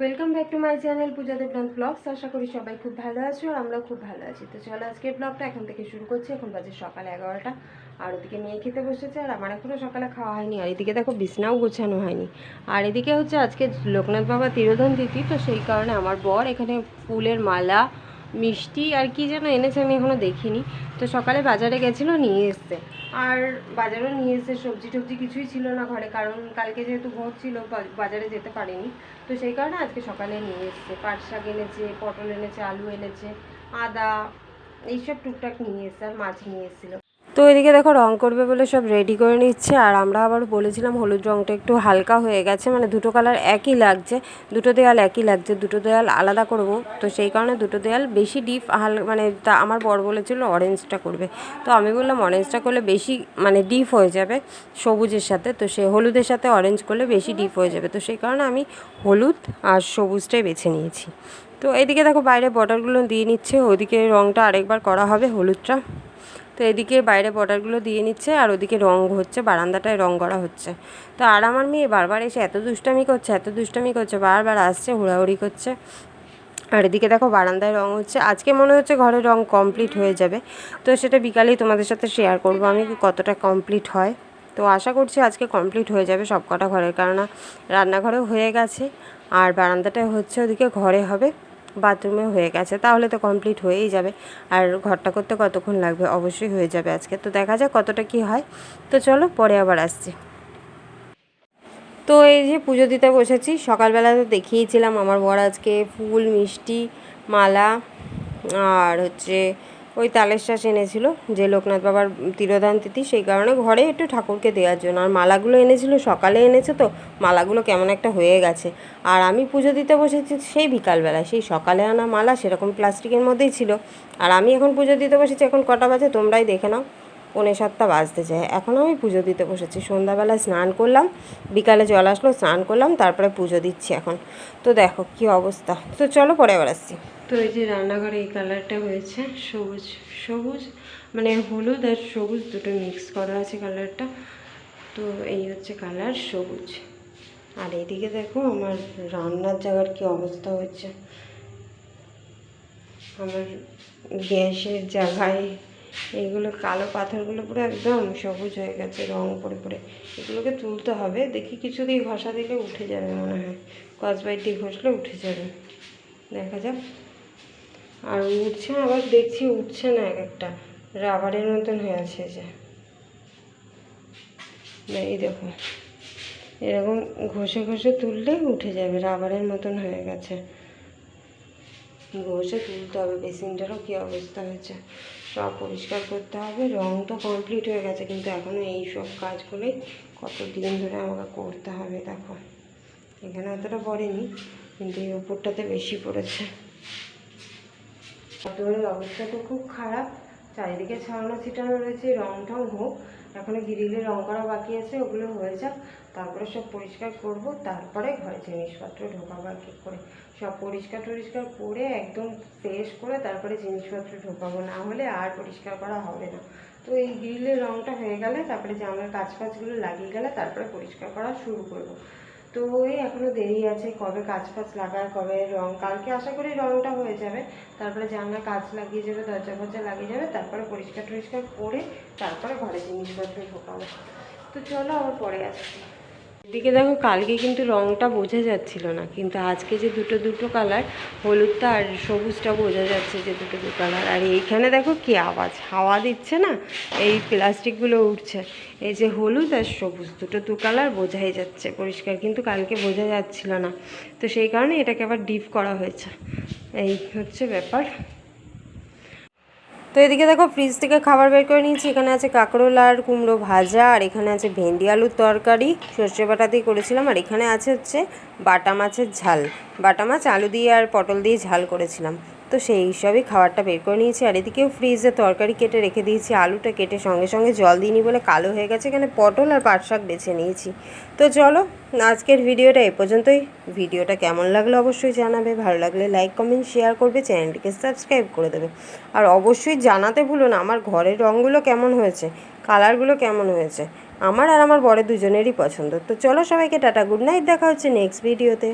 Welcome back to my channel Puja Debnath blogs আশা করি সবাই খুব ভালো আছো আর আমরাও খুব ভালো আছি। তো চলো আজকের ব্লগটা এখন থেকে শুরু করছি। এখন বাজে সকাল এগারোটা। আর ওদিকে মেয়ে খেতে বসেছে আর আমার এখনও সকালে খাওয়া হয়নি। আর এদিকে দেখো বিছনাও গোছানো হয়নি। আর এদিকে হচ্ছে আজকে লোকনাথ বাবা তিরোধন তিথি, তো সেই কারণে আমার বর এখানে ফুলের মালা মিষ্টি আর কি যেন এনেছে আমি এখনও দেখিনি। তো সকালে বাজারে গেছিল, নিয়ে এসছে। আর বাজারেও নিয়ে এসে সবজি টবজি কিছুই ছিল না ঘরে, কারণ কালকে যেহেতু ভোট ছিল বাজারে যেতে পারিনি। তো সেই কারণে আজকে সকালে নিয়ে এসছে। পাট শাক এনেছে, পটল এনেছে, আলু এনেছে, আদা, এইসব টুকটাক নিয়ে এসছে আর মাছ নিয়ে এসেছিল। তো এদিকে দেখো রং করবে বলে সব রেডি করে নিচ্ছে, আর আমরা আবার বলেছিলাম হলুদ রংটা একটু হালকা হয়ে গেছে মানে দুটো কালার একই লাগছে, দুটো দেয়াল একই লাগছে, দুটো দেয়াল আলাদা করব, তো সেই কারণে দুটো দেয়াল বেশি ডিপ হাল মানে তা আমার বর বলেছিল অরেঞ্জটা করবে, তো আমি বললাম অরেঞ্জটা করলে বেশি মানে ডিপ হয়ে যাবে সবুজের সাথে, তো সে হলুদের সাথে অরেঞ্জ করলে বেশি ডিপ হয়ে যাবে, তো সেই কারণে আমি হলুদ আর সবুজটাই বেছে নিয়েছি। তো এদিকে দেখো বাইরে বর্ডারগুলো দিয়ে নিচ্ছে ওইদিকে রংটা আরেকবার করা হবে হলুদটা। তো এদিকে বাইরে বর্ডারগুলো দিয়ে নিচ্ছে আর ওদিকে রং হচ্ছে, বারান্দাটায় রং করা হচ্ছে। তো আর আমার মেয়ে বারবার এসে এত দুষ্টামি করছে, এত দুষ্টামি করছে, বারবার আসছে, হুড়াহুড়ি করছে। আর এদিকে দেখো বারান্দায় রং হচ্ছে, আজকে মনে হচ্ছে ঘরে রং কমপ্লিট হয়ে যাবে। তো সেটা বিকালেই তোমাদের সাথে শেয়ার করব আমি কতটা কমপ্লিট হয়। তো আশা করছি আজকে কমপ্লিট হয়ে যাবে সব কটা ঘরের, কেননা রান্নাঘরেও হয়ে গেছে, আর বারান্দাটায় হচ্ছে ওদিকে ঘরে হবে। বাথরুমে হয়ে গেছে, তাহলে তো কমপ্লিট হয়েই যাবে। আর ঘরটা করতে কতক্ষণ লাগবে? অবশ্যই হয়ে যাবে আজকে। তো দেখা যাক কতটা কি হয়। তো চলো পরে আবার আসছি। তো এই যে পুজো দিতে বসেছি, সকালবেলা তো দেখিয়েছিলাম আমার বর আজকে ফুল, মিষ্টি, মালা, আর হচ্ছে ওই তালের শ্বাস এনেছিল, যে লোকনাথ বাবার তিরোধান তিথি, সেই কারণে ঘরে একটু ঠাকুরকে দেওয়ার জন্য। আর মালাগুলো এনেছিল, সকালে এনেছে তো, মালাগুলো কেমন একটা হয়ে গেছে। আর আমি পুজো দিতে বসেছি সেই বিকালবেলায়, সেই সকালে আনা মালা সেরকম প্লাস্টিকের মধ্যেই ছিল। আর আমি এখন পুজো দিতে বসেছি, এখন কটা বাজে তোমরাই দেখে নাও, পৌনে সাতটা বাজতে যায়। এখন আমি পুজো দিতে বসেছি, সন্ধ্যাবেলায় স্নান করলাম, বিকালে জল আসলো, স্নান করলাম, তারপরে পুজো দিচ্ছি এখন। তো দেখো কি অবস্থা। তো চলো পরে আবার আসছি। তো এই যে রান্নাঘরে এই কালারটা হয়েছে, সবুজ সবুজ মানে হলুদ আর সবুজ দুটো মিক্স করা আছে কালারটা। তো এই হচ্ছে কালার সবুজ। আর এইদিকে দেখো আমার রান্নার জায়গার কি অবস্থা হচ্ছে। আমার গ্যাসের জায়গায় এইগুলো কালো পাথরগুলো পুরো একদম সবুজ হয়ে গেছে, রং পড়ে পড়ে। এগুলোকে তুলতে হবে, দেখি কিছু দিয়ে ঘষা দিলে উঠে যাবে মনে হয়। কসবাইট দিয়ে ঘষলে উঠে যাবে। দেখা যাক। আর উঠছে আবার দেখছি উঠছে না এক একটা। রাবারের মতন হয়ে আছে যে। এই দেখো। এরকম ঘষে ঘষে তুললে উঠে যাবে, রাবারের মতন হয়ে গেছে। ঘষে তুলতে হবে, বেসিনটারও কী অবস্থা হয়েছে? সব পরিষ্কার করতে হবে রং তো কমপ্লিট হয়ে গেছে, কিন্তু এখনও এই সব কাজগুলোই কত দিন ধরে আমাকে করতে হবে, দেখো। এখানে অতটা পড়েনি, কিন্তু এই উপরটাতে বেশি পড়েছে। দোরের অবস্থা তো খুব খারাপ। চারিদিকে ছাড়ানো ছিটানো রয়েছে রং টং হোক। এখনও গ্রিলে রং করা বাকি আছে, ওগুলো হয়ে যাক। তারপরে সব পরিষ্কার করব, তারপরে ঘরে জিনিসপত্র ঢোকাবো আর কি করে। সব পরিষ্কার টরিষ্কার করে একদম ফ্রেশ করে তারপরে জিনিসপত্র ঢোকাবো। না হলে আর পরিষ্কার করা হবে না। তো এই গ্রিলের রংটা হয়ে গেলে, তারপরে জানলার কাজ ফাজগুলো লাগিয়ে গেলে, তারপরে পরিষ্কার করা শুরু করব। তো ওই এখনও দেরি আছে কবে কাজ ফাজ লাগায় কবে রং, কালকে আশা করি রংটা হয়ে যাবে। তারপরে জানলা কাজ লাগিয়ে যাবে, দরজা ফরজা লাগিয়ে যাবে, তারপরে পরিষ্কার টরিষ্কার করে তারপরে ঘরে জিনিসপত্র ঢোকাবো। তো চলো আবার পরে আসছি। এদিকে দেখো, কালকে কিন্তু রংটা বোঝা যাচ্ছিল না, কিন্তু আজকে যে দুটো দুটো কালার, হলুদটা আর সবুজটা বোঝা যাচ্ছে যে দুটো দু কালার। আর এইখানে দেখো কি আওয়াজ, হাওয়া দিচ্ছে না, এই প্লাস্টিকগুলো উঠছে। এই যে হলুদ আর সবুজ, দুটো দু কালার বোঝাই যাচ্ছে, পরিষ্কার, কিন্তু কালকে বোঝা যাচ্ছিল না। তো সেই কারণে এটাকে আবার ডিপ করা হয়েছে। এই হচ্ছে ব্যাপার। তো এদিকে দেখো ফ্রিজ থেকে খাবার বের করে নিয়েছি। এখানে আছে কাঁকরোল আর কুমড়ো ভাজা, আর এখানে আছে ভেন্ডি আলুর তরকারি। সর্ষে বাটা দিয়ে করেছিলাম, আর এখানে আছে হচ্ছে বাটা মাছের ঝাল। বাটা মাছ, আলু দিয়ে আর পটল দিয়ে ঝাল করেছিলাম। তো সেই সবই খাবারটা বের করে নিয়েছি। আর এদিকেও ফ্রিজে তরকারি কেটে রেখে দিয়েছি, আলুটা কেটে সঙ্গে সঙ্গে জল দিইনি বলে কালো হয়ে গেছে। এখানে পটল আর পাট শাক বেছে নিয়েছি। তো চলো, আজকের ভিডিওটা এ পর্যন্তই। ভিডিওটা কেমন লাগল অবশ্যই জানাবে। ভালো লাগলে লাইক, কমেন্ট, শেয়ার করবে, চ্যানেলটিকে সাবস্ক্রাইব করে দেবে। আর অবশ্যই জানাতে ভুলো না, আমার ঘরের রঙগুলো কেমন হয়েছে, কালারগুলো কেমন হয়েছে, আমার আর আমার বরের দুজনেরই পছন্দ। তো চলো সবাইকে টাটা, গুড নাইট, দেখা হচ্ছে নেক্সট ভিডিওতে।